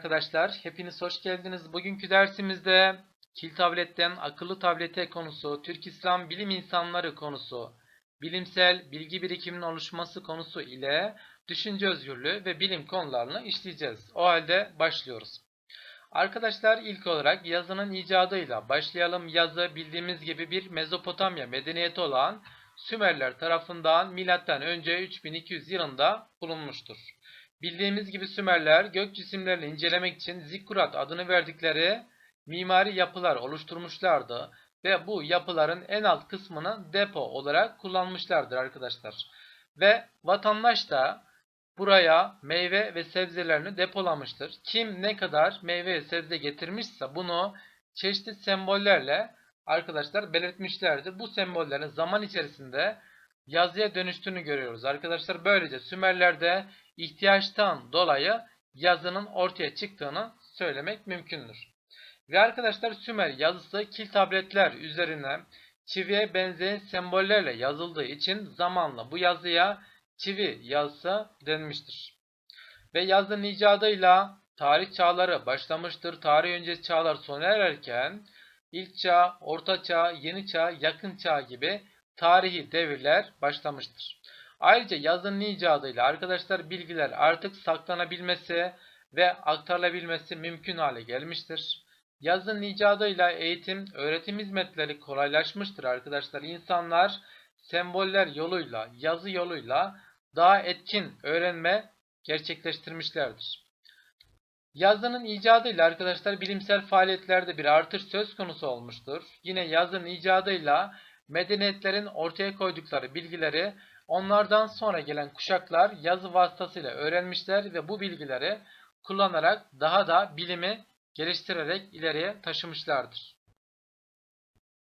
Arkadaşlar. Hepiniz hoş geldiniz. Bugünkü dersimizde Kil tabletten akıllı tablete konusu, Türk İslam bilim insanları konusu, bilimsel bilgi birikiminin oluşması konusu ile düşünce özgürlüğü ve bilim konularını işleyeceğiz. O halde başlıyoruz. Arkadaşlar ilk olarak yazının icadıyla başlayalım. Yazı bildiğimiz gibi bir Mezopotamya medeniyeti olan Sümerler tarafından önce 3200 yılında bulunmuştur. Bildiğimiz gibi Sümerler gök cisimlerini incelemek için zikkurat adını verdikleri mimari yapılar oluşturmuşlardı ve bu yapıların en alt kısmını depo olarak kullanmışlardır arkadaşlar. Ve vatandaş da buraya meyve ve sebzelerini depolamıştır. Kim ne kadar meyve ve sebze getirmişse bunu çeşitli sembollerle arkadaşlar belirtmişlerdir. Bu sembollerin zaman içerisinde yazıya dönüştüğünü görüyoruz. Arkadaşlar böylece Sümerler'de ihtiyaçtan dolayı yazının ortaya çıktığını söylemek mümkündür. Ve arkadaşlar Sümer yazısı kil tabletler üzerine çiviye benzeyen sembollerle yazıldığı için zamanla bu yazıya çivi yazısı denmiştir. Ve yazının icadıyla tarih çağları başlamıştır. Tarih öncesi çağlar sona ererken ilk çağ, orta çağ, yeni çağ, yakın çağ gibi tarihi devirler başlamıştır. Ayrıca yazının icadıyla arkadaşlar bilgiler artık saklanabilmesi ve aktarılabilmesi mümkün hale gelmiştir. Yazının icadıyla eğitim, öğretim hizmetleri kolaylaşmıştır arkadaşlar. İnsanlar semboller yoluyla, yazı yoluyla daha etkin öğrenme gerçekleştirmişlerdir. Yazının icadıyla arkadaşlar bilimsel faaliyetlerde bir artış söz konusu olmuştur. Yine yazının icadıyla medeniyetlerin ortaya koydukları bilgileri onlardan sonra gelen kuşaklar yazı vasıtasıyla öğrenmişler ve bu bilgileri kullanarak daha da bilimi geliştirerek ileriye taşımışlardır.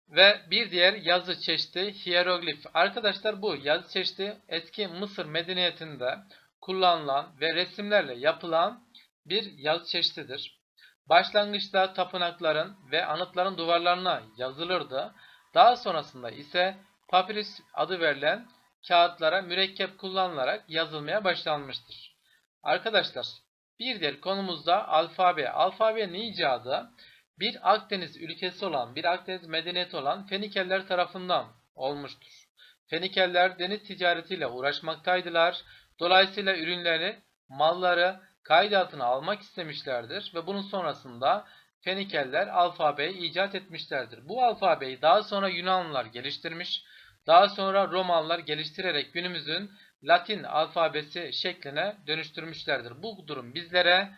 Ve bir diğer yazı çeşidi hieroglif. Arkadaşlar bu yazı çeşidi eski Mısır medeniyetinde kullanılan ve resimlerle yapılan bir yazı çeşididir. Başlangıçta tapınakların ve anıtların duvarlarına yazılırdı. Daha sonrasında ise papirüs adı verilen kağıtlara mürekkep kullanılarak yazılmaya başlanmıştır. Arkadaşlar bir diğer konumuzda alfabe. Alfabenin icadı bir Akdeniz ülkesi olan, bir Akdeniz medeniyeti olan Fenikeliler tarafından olmuştur. Fenikeliler deniz ticaretiyle uğraşmaktaydılar. Dolayısıyla ürünleri, malları kaydı altına almak istemişlerdir ve bunun sonrasında Fenikeliler alfabeyi icat etmişlerdir. Bu alfabeyi daha sonra Yunanlılar geliştirmiş, daha sonra Romalılar geliştirerek günümüzün Latin alfabesi şekline dönüştürmüşlerdir. Bu durum bizlere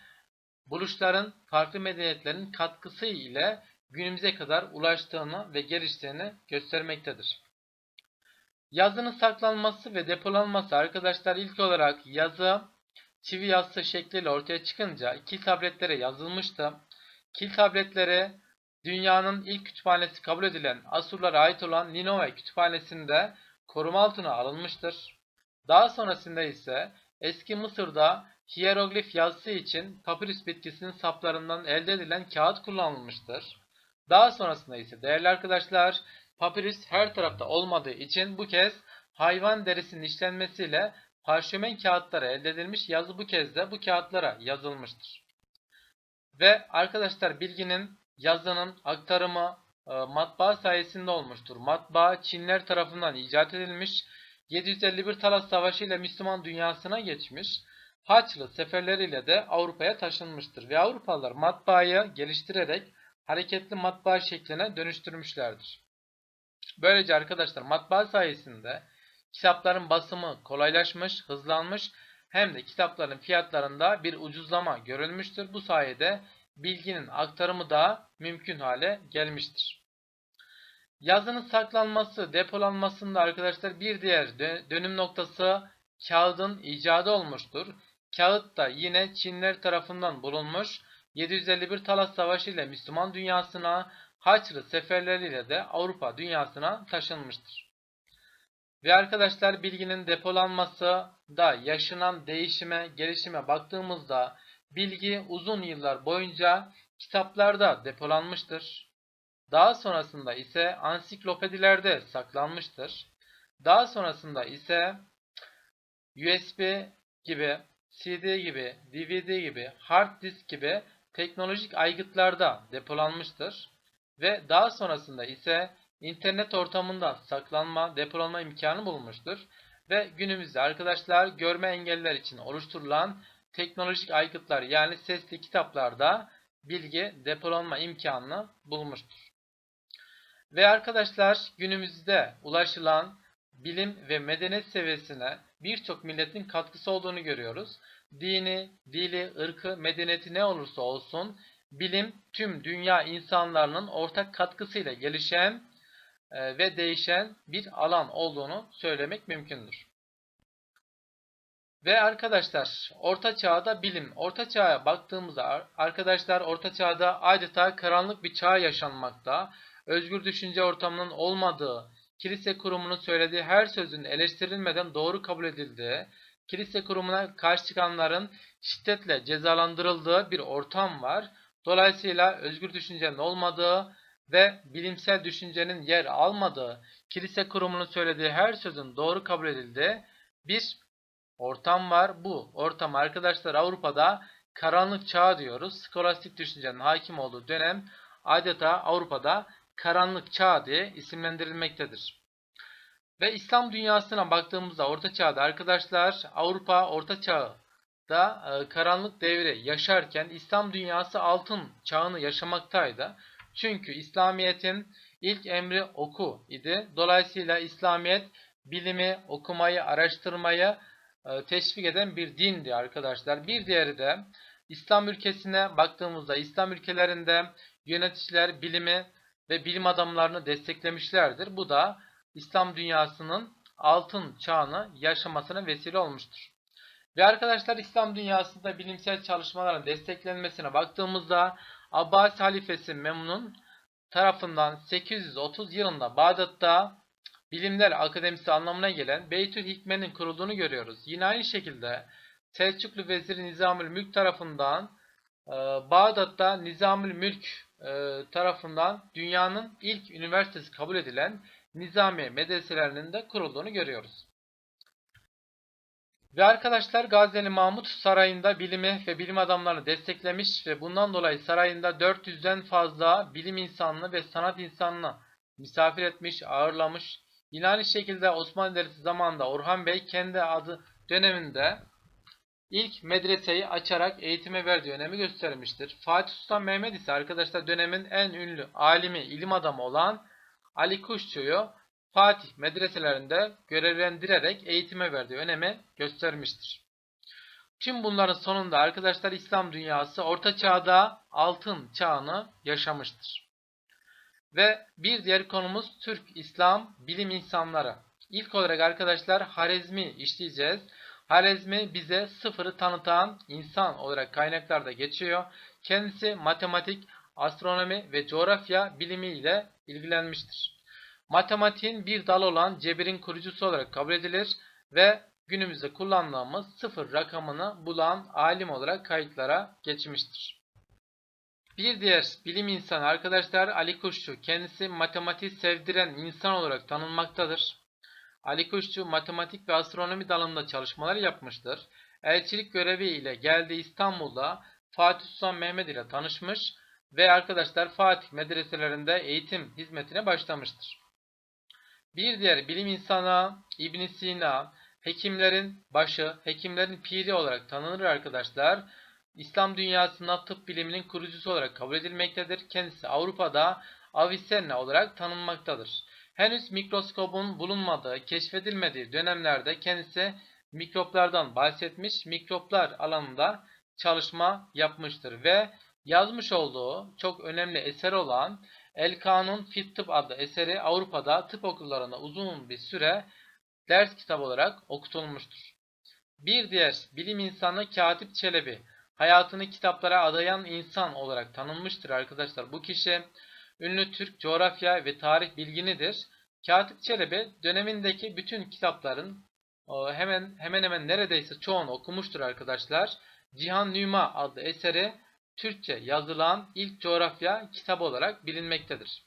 buluşların farklı medeniyetlerin katkısı ile günümüze kadar ulaştığını ve geliştiğini göstermektedir. Yazının saklanması ve depolanması arkadaşlar ilk olarak yazı çivi yazısı şekliyle ortaya çıkınca kil tabletlere yazılmıştı. Kil tabletleri dünyanın ilk kütüphanesi kabul edilen Asurlara ait olan Ninove kütüphanesinde koruma altına alınmıştır. Daha sonrasında ise eski Mısır'da hieroglif yazısı için papirüs bitkisinin saplarından elde edilen kağıt kullanılmıştır. Daha sonrasında ise değerli arkadaşlar papirüs her tarafta olmadığı için bu kez hayvan derisinin işlenmesiyle parşömen kağıtları elde edilmiş yazı bu kez de bu kağıtlara yazılmıştır. Ve arkadaşlar bilginin yazının aktarımı e, matbaa sayesinde olmuştur. Matbaa Çinler tarafından icat edilmiş 751 Talas Savaşı ile Müslüman dünyasına geçmiş. Haçlı seferleriyle de Avrupa'ya taşınmıştır ve Avrupalılar matbaayı geliştirerek hareketli matbaa şekline dönüştürmüşlerdir. Böylece arkadaşlar matbaa sayesinde kitapların basımı kolaylaşmış, hızlanmış hem de kitapların fiyatlarında bir ucuzlama görülmüştür. Bu sayede bilginin aktarımı da mümkün hale gelmiştir. Yazının saklanması, depolanmasında arkadaşlar bir diğer dönüm noktası kağıdın icadı olmuştur. Kağıt da yine Çinler tarafından bulunmuş. 751 Talas Savaşı ile Müslüman dünyasına, Haçlı seferleriyle de Avrupa dünyasına taşınmıştır. Ve arkadaşlar bilginin depolanması da yaşanan değişime, gelişime baktığımızda bilgi uzun yıllar boyunca kitaplarda depolanmıştır. Daha sonrasında ise ansiklopedilerde saklanmıştır. Daha sonrasında ise USB gibi CD gibi, DVD gibi, hard disk gibi teknolojik aygıtlarda depolanmıştır ve daha sonrasında ise internet ortamında saklanma, depolanma imkanı bulmuştur ve günümüzde arkadaşlar görme engelliler için oluşturulan teknolojik aygıtlar yani sesli kitaplarda bilgi depolanma imkanını bulmuştur. Ve arkadaşlar günümüzde ulaşılan bilim ve medeniyet seviyesine birçok milletin katkısı olduğunu görüyoruz. Dini, dili, ırkı, medeniyeti ne olursa olsun bilim tüm dünya insanlarının ortak katkısıyla gelişen e, ve değişen bir alan olduğunu söylemek mümkündür. Ve arkadaşlar orta çağda bilim. Orta çağa baktığımızda arkadaşlar orta çağda adeta karanlık bir çağ yaşanmakta. Özgür düşünce ortamının olmadığı, kilise kurumunun söylediği her sözün eleştirilmeden doğru kabul edildiği, kilise kurumuna karşı çıkanların şiddetle cezalandırıldığı bir ortam var. Dolayısıyla özgür düşüncenin olmadığı ve bilimsel düşüncenin yer almadığı, kilise kurumunun söylediği her sözün doğru kabul edildiği bir ortam var. Bu ortam arkadaşlar Avrupa'da karanlık çağ diyoruz. Skolastik düşüncenin hakim olduğu dönem adeta Avrupa'da karanlık çağ diye isimlendirilmektedir. Ve İslam dünyasına baktığımızda Orta Çağ'da arkadaşlar Avrupa Orta Çağ'da e, karanlık devri yaşarken İslam dünyası altın çağını yaşamaktaydı. Çünkü İslamiyet'in ilk emri oku idi. Dolayısıyla İslamiyet bilimi, okumayı, araştırmayı teşvik eden bir dindi arkadaşlar. Bir diğeri de İslam ülkesine baktığımızda İslam ülkelerinde yöneticiler bilimi ve bilim adamlarını desteklemişlerdir. Bu da İslam dünyasının altın çağını yaşamasına vesile olmuştur. Ve arkadaşlar İslam dünyasında bilimsel çalışmaların desteklenmesine baktığımızda Abbas halifesi Memnun tarafından 830 yılında Bağdat'ta Bilimler Akademisi anlamına gelen Beytül Hikme'nin kurulduğunu görüyoruz. Yine aynı şekilde Selçuklu Veziri Nizamül Mülk tarafından e, Bağdat'ta Nizamül Mülk e, tarafından dünyanın ilk üniversitesi kabul edilen Nizami medreselerinin de kurulduğunu görüyoruz. Ve arkadaşlar Gazneli Mahmut sarayında bilimi ve bilim adamlarını desteklemiş ve bundan dolayı sarayında 400'den fazla bilim insanını ve sanat insanını misafir etmiş, ağırlamış. Yine aynı şekilde Osmanlı Devleti zamanında Orhan Bey kendi adı döneminde ilk medreseyi açarak eğitime verdiği önemi göstermiştir. Fatih Sultan Mehmet ise arkadaşlar dönemin en ünlü alimi, ilim adamı olan Ali Kuşçu'yu Fatih medreselerinde görevlendirerek eğitime verdiği önemi göstermiştir. Tüm bunların sonunda arkadaşlar İslam dünyası Orta Çağ'da altın çağını yaşamıştır. Ve bir diğer konumuz Türk İslam bilim insanları. İlk olarak arkadaşlar Harezmi işleyeceğiz. Harezmi bize sıfırı tanıtan insan olarak kaynaklarda geçiyor. Kendisi matematik, astronomi ve coğrafya bilimiyle ilgilenmiştir. Matematiğin bir dal olan cebirin kurucusu olarak kabul edilir ve günümüzde kullandığımız sıfır rakamını bulan alim olarak kayıtlara geçmiştir. Bir diğer bilim insanı arkadaşlar Ali Kuşçu. Kendisi matematiği sevdiren insan olarak tanınmaktadır. Ali Kuşçu matematik ve astronomi dalında çalışmalar yapmıştır. Elçilik görevi ile geldiği İstanbul'da Fatih Sultan Mehmet ile tanışmış ve arkadaşlar Fatih medreselerinde eğitim hizmetine başlamıştır. Bir diğer bilim insanı İbn Sina, hekimlerin başı, hekimlerin piri olarak tanınır arkadaşlar. İslam dünyasında tıp biliminin kurucusu olarak kabul edilmektedir. Kendisi Avrupa'da Avicenna olarak tanınmaktadır. Henüz mikroskobun bulunmadığı, keşfedilmediği dönemlerde kendisi mikroplardan bahsetmiş, mikroplar alanında çalışma yapmıştır ve yazmış olduğu çok önemli eser olan El Kanun Fit Tıp adlı eseri Avrupa'da tıp okullarında uzun bir süre ders kitabı olarak okutulmuştur. Bir diğer bilim insanı Katip Çelebi, hayatını kitaplara adayan insan olarak tanınmıştır arkadaşlar. Bu kişi ünlü Türk coğrafya ve tarih bilginidir. Katip Çelebi dönemindeki bütün kitapların hemen hemen hemen neredeyse çoğunu okumuştur arkadaşlar. Cihan Nüma adlı eseri Türkçe yazılan ilk coğrafya kitabı olarak bilinmektedir.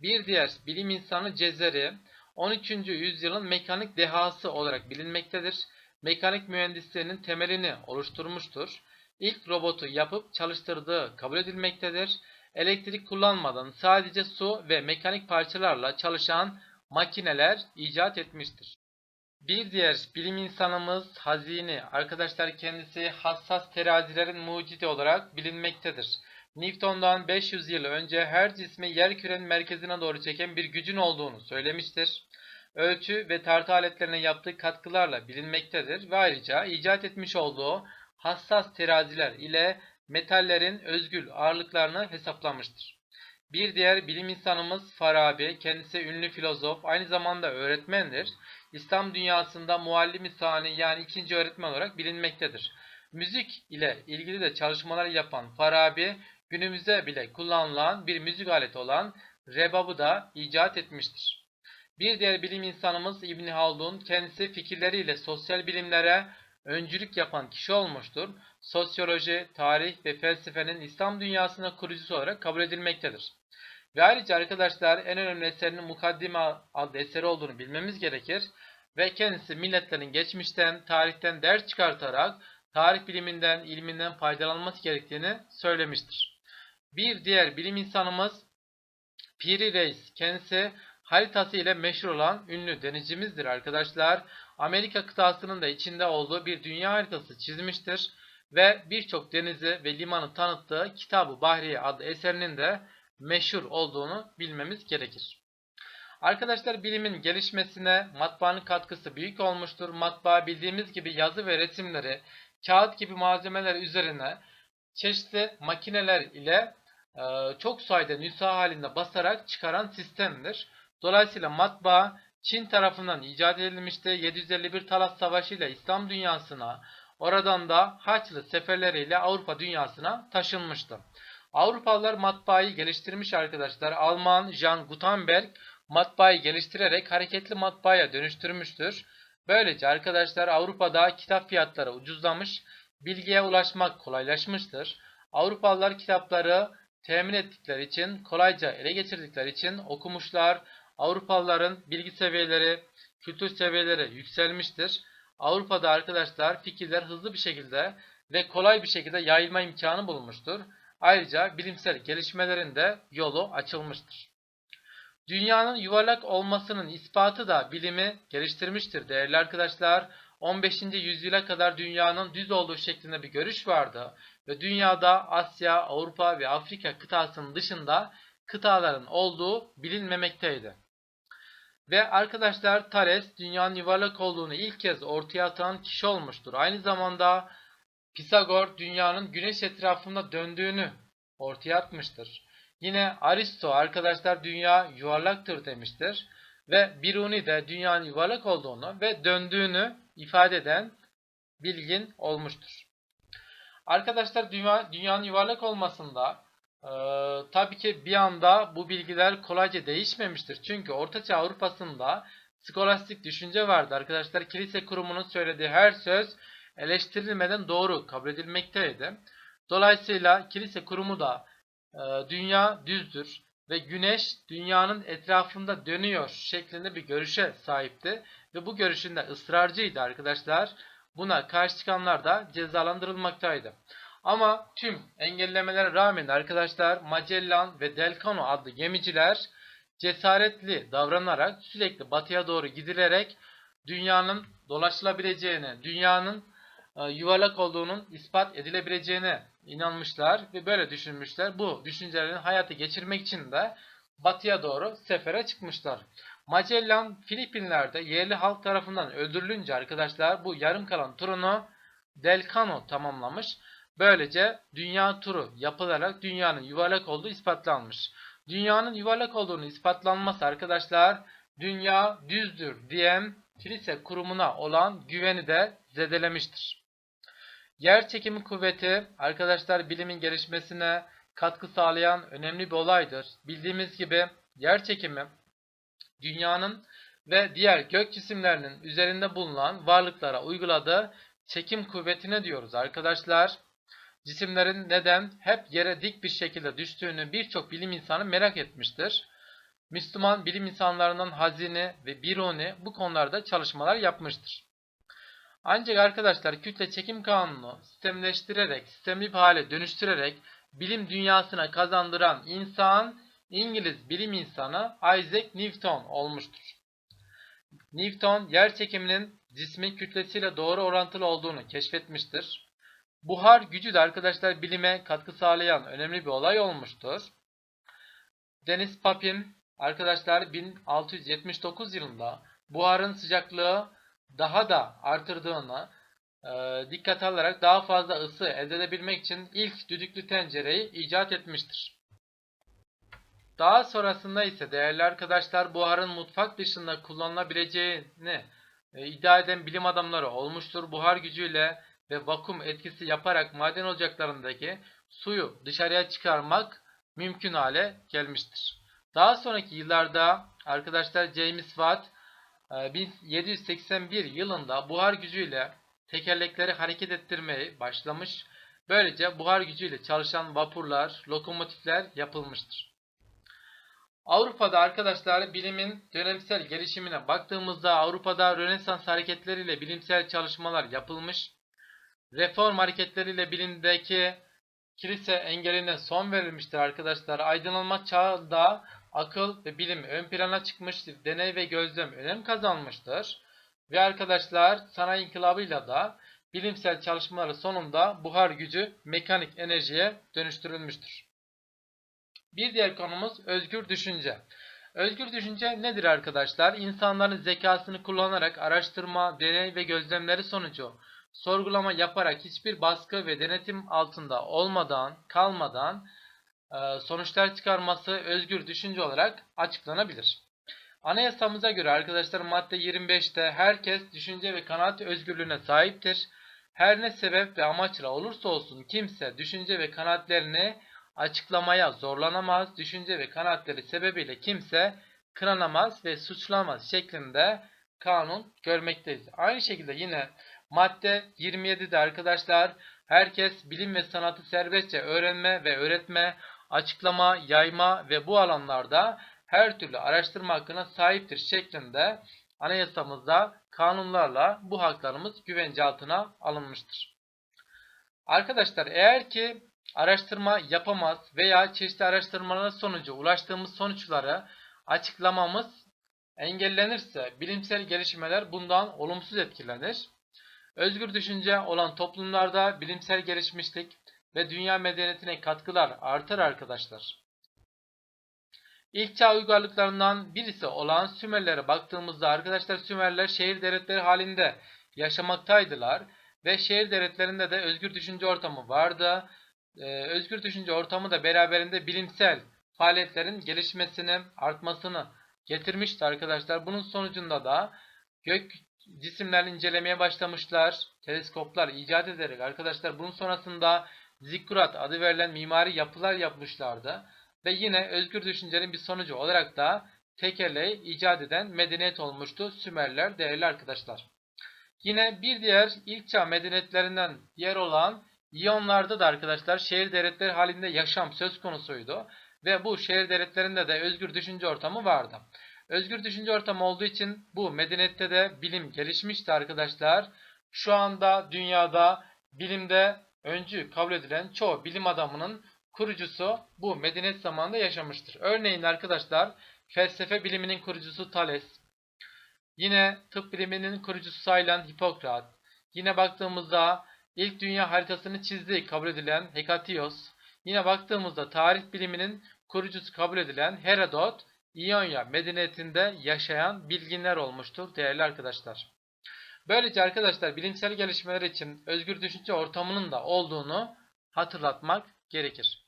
Bir diğer bilim insanı Cezeri 13. yüzyılın mekanik dehası olarak bilinmektedir. mekanik mühendisliğinin temelini oluşturmuştur. İlk robotu yapıp çalıştırdığı kabul edilmektedir. Elektrik kullanmadan sadece su ve mekanik parçalarla çalışan makineler icat etmiştir. Bir diğer bilim insanımız Hazini. Arkadaşlar kendisi hassas terazilerin mucidi olarak bilinmektedir. Newton'dan 500 yıl önce her cismi yerkürenin merkezine doğru çeken bir gücün olduğunu söylemiştir. Ölçü ve tartı aletlerine yaptığı katkılarla bilinmektedir ve ayrıca icat etmiş olduğu hassas teraziler ile metallerin özgül ağırlıklarını hesaplamıştır. Bir diğer bilim insanımız Farabi, kendisi ünlü filozof, aynı zamanda öğretmendir. İslam dünyasında muallim-i sani yani ikinci öğretmen olarak bilinmektedir. Müzik ile ilgili de çalışmalar yapan Farabi, günümüzde bile kullanılan bir müzik aleti olan rebabı da icat etmiştir. Bir diğer bilim insanımız İbn Haldun, kendisi fikirleriyle sosyal bilimlere öncülük yapan kişi olmuştur. Sosyoloji, tarih ve felsefenin İslam dünyasına kurucusu olarak kabul edilmektedir. Ve ayrıca arkadaşlar en önemli eserinin Mukaddime adlı eseri olduğunu bilmemiz gerekir. Ve kendisi milletlerin geçmişten, tarihten ders çıkartarak tarih biliminden, ilminden faydalanması gerektiğini söylemiştir. Bir diğer bilim insanımız Piri Reis. Kendisi haritası ile meşhur olan ünlü denizcimizdir arkadaşlar. Amerika kıtasının da içinde olduğu bir dünya haritası çizmiştir. Ve birçok denizi ve limanı tanıttığı Kitab-ı Bahriye adlı eserinin de meşhur olduğunu bilmemiz gerekir. Arkadaşlar bilimin gelişmesine matbaanın katkısı büyük olmuştur. Matbaa bildiğimiz gibi yazı ve resimleri kağıt gibi malzemeler üzerine çeşitli makineler ile e, çok sayıda nüsha halinde basarak çıkaran sistemdir. Dolayısıyla matbaa Çin tarafından icat edilmişti. 751 Talas Savaşı ile İslam dünyasına, oradan da Haçlı seferleriyle Avrupa dünyasına taşınmıştı. Avrupalılar matbaayı geliştirmiş arkadaşlar. Alman Jean Gutenberg matbaayı geliştirerek hareketli matbaaya dönüştürmüştür. Böylece arkadaşlar Avrupa'da kitap fiyatları ucuzlamış, bilgiye ulaşmak kolaylaşmıştır. Avrupalılar kitapları temin ettikleri için, kolayca ele geçirdikleri için okumuşlar. Avrupalıların bilgi seviyeleri, kültür seviyeleri yükselmiştir. Avrupa'da arkadaşlar fikirler hızlı bir şekilde ve kolay bir şekilde yayılma imkanı bulmuştur. Ayrıca bilimsel gelişmelerin de yolu açılmıştır. Dünyanın yuvarlak olmasının ispatı da bilimi geliştirmiştir değerli arkadaşlar. 15. yüzyıla kadar dünyanın düz olduğu şeklinde bir görüş vardı ve dünyada Asya, Avrupa ve Afrika kıtasının dışında kıtaların olduğu bilinmemekteydi. Ve arkadaşlar Thales dünyanın yuvarlak olduğunu ilk kez ortaya atan kişi olmuştur. Aynı zamanda Pisagor dünyanın güneş etrafında döndüğünü ortaya atmıştır. Yine Aristo arkadaşlar dünya yuvarlaktır demiştir. Ve Biruni de dünyanın yuvarlak olduğunu ve döndüğünü ifade eden bilgin olmuştur. Arkadaşlar dünya, dünyanın yuvarlak olmasında e, tabii ki bir anda bu bilgiler kolayca değişmemiştir. Çünkü Ortaçağ Avrupa'sında skolastik düşünce vardı. Arkadaşlar kilise kurumunun söylediği her söz eleştirilmeden doğru kabul edilmekteydi. Dolayısıyla kilise kurumu da e, dünya düzdür ve güneş dünyanın etrafında dönüyor şeklinde bir görüşe sahipti. Ve bu görüşünde ısrarcıydı arkadaşlar. Buna karşı çıkanlar da cezalandırılmaktaydı. Ama tüm engellemelere rağmen arkadaşlar Magellan ve Delcano adlı gemiciler cesaretli davranarak sürekli batıya doğru gidilerek dünyanın dolaşılabileceğini, dünyanın e, yuvarlak olduğunun ispat edilebileceğine inanmışlar ve böyle düşünmüşler. Bu düşüncelerini hayata geçirmek için de batıya doğru sefere çıkmışlar. Magellan Filipinler'de yerli halk tarafından öldürülünce arkadaşlar bu yarım kalan turunu Delcano tamamlamış. Böylece dünya turu yapılarak dünyanın yuvarlak olduğu ispatlanmış. Dünyanın yuvarlak olduğunu ispatlanması arkadaşlar dünya düzdür diyen kilise kurumuna olan güveni de zedelemiştir. Yer çekimi kuvveti arkadaşlar bilimin gelişmesine katkı sağlayan önemli bir olaydır. Bildiğimiz gibi yer çekimi dünyanın ve diğer gök cisimlerinin üzerinde bulunan varlıklara uyguladığı çekim kuvvetine diyoruz arkadaşlar. Cisimlerin neden hep yere dik bir şekilde düştüğünü birçok bilim insanı merak etmiştir. Müslüman bilim insanlarından Hazine ve Biruni bu konularda çalışmalar yapmıştır. Ancak arkadaşlar kütle çekim kanunu sistemleştirerek, sistemli bir hale dönüştürerek bilim dünyasına kazandıran insan İngiliz bilim insanı Isaac Newton olmuştur. Newton yer çekiminin cismin kütlesiyle doğru orantılı olduğunu keşfetmiştir. Buhar gücü de arkadaşlar bilime katkı sağlayan önemli bir olay olmuştur. Deniz Papin arkadaşlar 1679 yılında buharın sıcaklığı daha da artırdığını e, dikkat alarak daha fazla ısı elde edebilmek için ilk düdüklü tencereyi icat etmiştir. Daha sonrasında ise değerli arkadaşlar buharın mutfak dışında kullanılabileceğini e, iddia eden bilim adamları olmuştur. Buhar gücüyle ve vakum etkisi yaparak maden ocaklarındaki suyu dışarıya çıkarmak mümkün hale gelmiştir. Daha sonraki yıllarda arkadaşlar James Watt e, 1781 yılında buhar gücüyle tekerlekleri hareket ettirmeyi başlamış. Böylece buhar gücüyle çalışan vapurlar, lokomotifler yapılmıştır. Avrupa'da arkadaşlar bilimin dönemsel gelişimine baktığımızda Avrupa'da Rönesans hareketleriyle bilimsel çalışmalar yapılmış. Reform hareketleriyle bilimdeki kilise engeline son verilmiştir arkadaşlar. Aydınlanma çağında akıl ve bilim ön plana çıkmıştır. Deney ve gözlem önem kazanmıştır. Ve arkadaşlar sanayi inkılabıyla da bilimsel çalışmaları sonunda buhar gücü mekanik enerjiye dönüştürülmüştür. Bir diğer konumuz özgür düşünce. Özgür düşünce nedir arkadaşlar? İnsanların zekasını kullanarak araştırma, deney ve gözlemleri sonucu sorgulama yaparak hiçbir baskı ve denetim altında olmadan, kalmadan e, sonuçlar çıkarması özgür düşünce olarak açıklanabilir. Anayasamıza göre arkadaşlar madde 25'te herkes düşünce ve kanaat özgürlüğüne sahiptir. Her ne sebep ve amaçla olursa olsun kimse düşünce ve kanaatlerini açıklamaya zorlanamaz, düşünce ve kanaatleri sebebiyle kimse kınanamaz ve suçlamaz şeklinde kanun görmekteyiz. Aynı şekilde yine madde 27'de arkadaşlar herkes bilim ve sanatı serbestçe öğrenme ve öğretme, açıklama, yayma ve bu alanlarda her türlü araştırma hakkına sahiptir şeklinde anayasamızda kanunlarla bu haklarımız güvence altına alınmıştır. Arkadaşlar eğer ki araştırma yapamaz veya çeşitli araştırmalar sonucu ulaştığımız sonuçları açıklamamız engellenirse bilimsel gelişmeler bundan olumsuz etkilenir. Özgür düşünce olan toplumlarda bilimsel gelişmişlik ve dünya medeniyetine katkılar artar arkadaşlar. İlk çağ uygarlıklarından birisi olan Sümerlere baktığımızda arkadaşlar Sümerler şehir devletleri halinde yaşamaktaydılar ve şehir devletlerinde de özgür düşünce ortamı vardı. Ee, özgür düşünce ortamı da beraberinde bilimsel faaliyetlerin gelişmesini, artmasını getirmişti arkadaşlar. Bunun sonucunda da gök cisimlerini incelemeye başlamışlar. Teleskoplar icat ederek arkadaşlar bunun sonrasında zikkurat adı verilen mimari yapılar yapmışlardı. Ve yine özgür düşüncenin bir sonucu olarak da tekerleği icat eden medeniyet olmuştu Sümerler değerli arkadaşlar. Yine bir diğer ilk çağ medeniyetlerinden yer olan İyonlarda da arkadaşlar şehir devletleri halinde yaşam söz konusuydu. Ve bu şehir devletlerinde de özgür düşünce ortamı vardı. Özgür düşünce ortamı olduğu için bu medeniyette de bilim gelişmişti arkadaşlar. Şu anda dünyada bilimde öncü kabul edilen çoğu bilim adamının kurucusu bu medeniyet zamanında yaşamıştır. Örneğin arkadaşlar felsefe biliminin kurucusu Thales, yine tıp biliminin kurucusu sayılan Hipokrat, yine baktığımızda ilk dünya haritasını çizdiği kabul edilen Hekatios, yine baktığımızda tarih biliminin kurucusu kabul edilen Herodot, İonya medeniyetinde yaşayan bilginler olmuştur değerli arkadaşlar. Böylece arkadaşlar bilimsel gelişmeler için özgür düşünce ortamının da olduğunu hatırlatmak gerekir.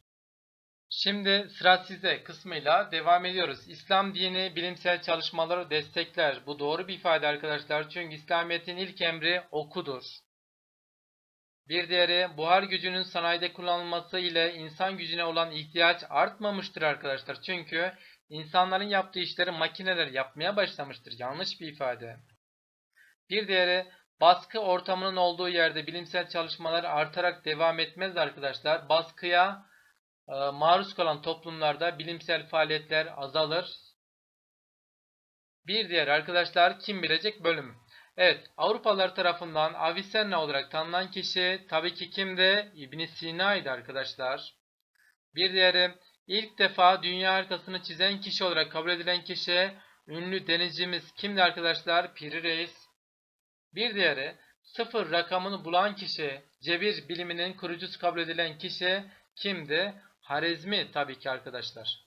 Şimdi sıra size kısmıyla devam ediyoruz. İslam dini bilimsel çalışmaları destekler. Bu doğru bir ifade arkadaşlar. Çünkü İslamiyet'in ilk emri okudur. Bir diğeri buhar gücünün sanayide kullanılması ile insan gücüne olan ihtiyaç artmamıştır arkadaşlar. Çünkü insanların yaptığı işleri makineler yapmaya başlamıştır. Yanlış bir ifade. Bir diğeri baskı ortamının olduğu yerde bilimsel çalışmalar artarak devam etmez arkadaşlar. Baskıya e, maruz kalan toplumlarda bilimsel faaliyetler azalır. Bir diğer arkadaşlar kim bilecek bölüm. Evet, Avrupalılar tarafından Avicenna olarak tanınan kişi tabii ki kimdi? ibn Sina'ydı arkadaşlar. Bir diğeri, ilk defa dünya haritasını çizen kişi olarak kabul edilen kişi, ünlü denizcimiz kimdi arkadaşlar? Piri Reis. Bir diğeri, sıfır rakamını bulan kişi, cebir biliminin kurucusu kabul edilen kişi kimdi? Harezmi tabii ki arkadaşlar.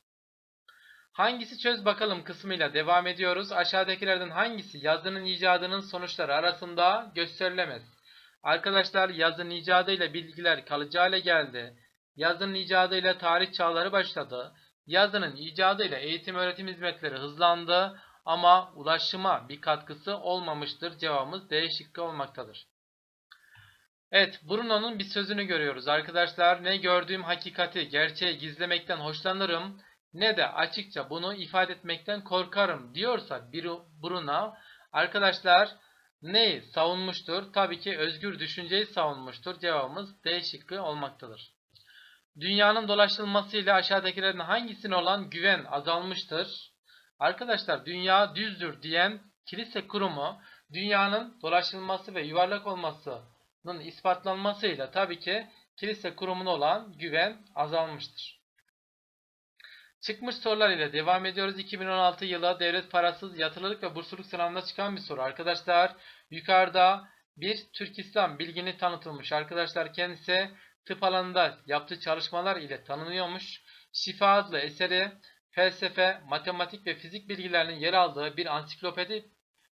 Hangisi çöz bakalım kısmıyla devam ediyoruz. Aşağıdakilerden hangisi yazının icadının sonuçları arasında gösterilemez? Arkadaşlar yazının icadıyla bilgiler kalıcı hale geldi. Yazının icadıyla tarih çağları başladı. Yazının icadıyla eğitim öğretim hizmetleri hızlandı ama ulaşıma bir katkısı olmamıştır. Cevabımız D şıkkı olmaktadır. Evet, Bruno'nun bir sözünü görüyoruz arkadaşlar. Ne gördüğüm hakikati, gerçeği gizlemekten hoşlanırım ne de açıkça bunu ifade etmekten korkarım diyorsa bir Bruno arkadaşlar neyi savunmuştur? Tabii ki özgür düşünceyi savunmuştur. Cevabımız D şıkkı olmaktadır. Dünyanın dolaşılmasıyla aşağıdakilerin hangisine olan güven azalmıştır? Arkadaşlar dünya düzdür diyen kilise kurumu dünyanın dolaşılması ve yuvarlak olmasının ispatlanmasıyla tabii ki kilise kurumuna olan güven azalmıştır. Çıkmış sorular ile devam ediyoruz. 2016 yılı devlet parasız yatırılık ve bursluluk sınavında çıkan bir soru. Arkadaşlar yukarıda bir Türk İslam bilgini tanıtılmış. Arkadaşlar kendisi tıp alanında yaptığı çalışmalar ile tanınıyormuş. Şifa adlı eseri felsefe, matematik ve fizik bilgilerinin yer aldığı bir ansiklopedi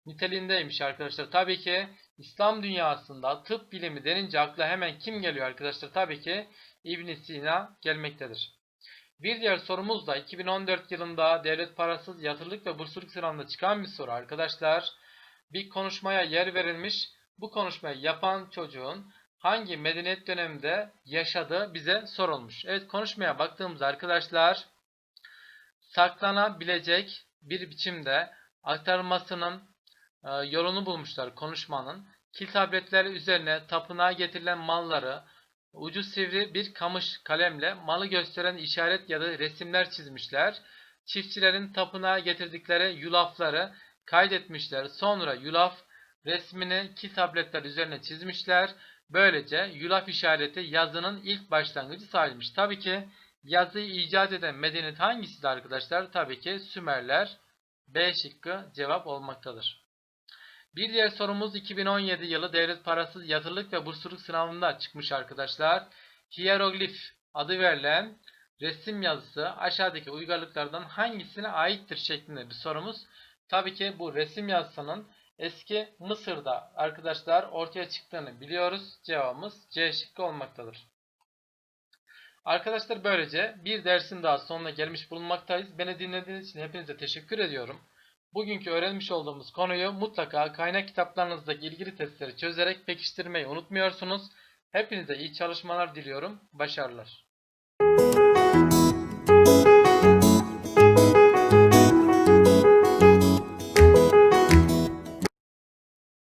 niteliğindeymiş arkadaşlar. Tabii ki İslam dünyasında tıp bilimi denince akla hemen kim geliyor arkadaşlar? Tabii ki İbn Sina gelmektedir. Bir diğer sorumuz da 2014 yılında devlet parasız yatırılık ve bursluluk sınavında çıkan bir soru arkadaşlar. Bir konuşmaya yer verilmiş. Bu konuşmayı yapan çocuğun hangi medeniyet döneminde yaşadığı bize sorulmuş. Evet konuşmaya baktığımızda arkadaşlar saklanabilecek bir biçimde aktarılmasının e, yolunu bulmuşlar konuşmanın. Kil tabletleri üzerine tapınağa getirilen malları ucu sivri bir kamış kalemle malı gösteren işaret ya da resimler çizmişler. Çiftçilerin tapınağa getirdikleri yulafları kaydetmişler. Sonra yulaf resmini kil tabletler üzerine çizmişler. Böylece yulaf işareti yazının ilk başlangıcı sayılmış. Tabii ki yazıyı icat eden medeniyet hangisidir arkadaşlar? Tabii ki Sümerler. B şıkkı cevap olmaktadır. Bir diğer sorumuz 2017 yılı devlet parasız yatırılık ve bursluluk sınavında çıkmış arkadaşlar. Hieroglif adı verilen resim yazısı aşağıdaki uygarlıklardan hangisine aittir şeklinde bir sorumuz. Tabii ki bu resim yazısının eski Mısır'da arkadaşlar ortaya çıktığını biliyoruz. Cevabımız C şıkkı olmaktadır. Arkadaşlar böylece bir dersin daha sonuna gelmiş bulunmaktayız. Beni dinlediğiniz için hepinize teşekkür ediyorum. Bugünkü öğrenmiş olduğumuz konuyu mutlaka kaynak kitaplarınızdaki ilgili testleri çözerek pekiştirmeyi unutmuyorsunuz. Hepinize iyi çalışmalar diliyorum. Başarılar.